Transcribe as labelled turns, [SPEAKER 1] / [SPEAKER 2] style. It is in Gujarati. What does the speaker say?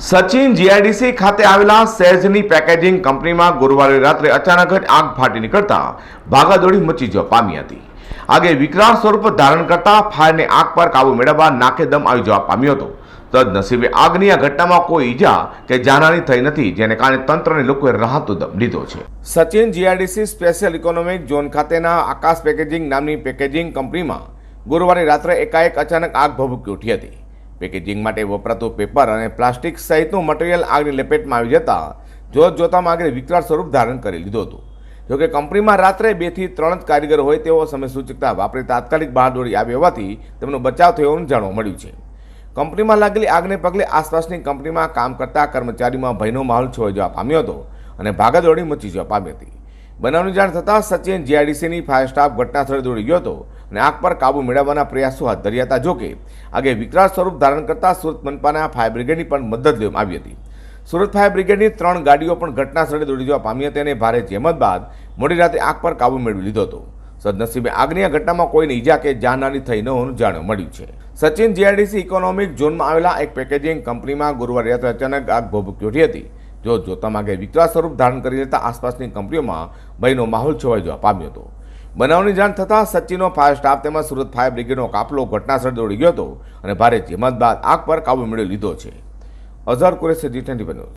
[SPEAKER 1] સચિન જીઆઈડીસી ખાતે આવેલા સેઝની પેકેજિંગ કંપનીમાં ગુરુવારે રાત્રે અચાનક જ આગ ફાટી નીકળતા ભાગાદોડી મચી જવા પામી હતી. આગે વિકરાળ સ્વરૂપ ધારણ કરતા ફાયરને આગ પર કાબુ મેળવવા નાકેદમ આવી જવા પામ્યો હતો. તદનસીબે આગની આ ઘટનામાં કોઈ ઈજા કે જાનહાની થઈ નથી, જેને કારણે તંત્રને લોકોએ રાહત દમ લીધો છે. Sachin GIDC special economic zone ખાતેના આકાશ પેકેજિંગ નામની પેકેજિંગ કંપનીમાં ગુરુવારે રાત્રે એકાએક અચાનક આગ ભભૂકી ઉઠી હતી. પેકેજિંગ માટે વપરાતું પેપર અને પ્લાસ્ટિક સહિતનું મટીરિયલ આગની લપેટમાં આવી જતા જોત જોતામાં આગળ વિકરાળ સ્વરૂપ ધારણ કરી લીધું હતું. જોકે કંપનીમાં રાત્રે બેથી ત્રણ જ કારીગર હોય તેવો સમય સૂચકતા વાપરી તાત્કાલિક બહાર દોડી આવી હોવાથી તેમનો બચાવ થયો હોવાનું જાણવા મળ્યું છે. કંપનીમાં લાગેલી આગને પગલે આસપાસની કંપનીમાં કામ કરતા કર્મચારીમાં ભયનો માહોલ છોઈ જવા પામ્યો હતો અને ભાગદોડી મચી જવા પામી હતી. બનાવની જાણ થતાં સચિન જીઆઈડીસીની ફાયર સ્ટાફ ઘટના સ્થળે દોડી ગયો હતો અને આગ પર કાબુ મેળવવાના પ્રયાસો હાથ ધર્યા હતા. જોકે, આગે વિકરાળ સ્વરૂપ ધારણ કરતા સુરત મનપાના ફાયર બ્રિગેડની પણ મદદ લેવામાં આવી હતી. સુરત ફાયર બ્રિગેડની ત્રણ ગાડીઓ પણ ઘટના સ્થળે દોડી જવા પામી હતી અને ભારે જહેમત બાદ મોડી રાતે આગ પર કાબુ મેળવી લીધો હતો. સદનસીબે આગની આ ઘટનામાં કોઈને ઈજા કે જાનહાની થઈ ન હોવાનું જાણવા મળ્યું છે. સચિન જીઆઈડીસી ઇકોનોમિક ઝોનમાં આવેલા એક પેકેજિંગ કંપનીમાં ગુરુવારે રાત્રે અચાનક આગ ભભૂકી ઉઠી હતી. જો જોતા માગે વિકરાળ સ્વરૂપ ધારણ કરી લેતા આસપાસની કંપનીઓમાં ભયનો માહોલ છવાઈ જવા પામ્યો હતો. બનાવની જાણ થતાં સચિનો ફાયર સ્ટાફ તેમજ સુરત ફાયર બ્રિગેડનો કાફલો ઘટનાસ્થળ દોડી ગયો હતો અને ભારે જહેમત બાદ આગ પર કાબુ મેળવી લીધો છે. Azhar Qureshi G twenty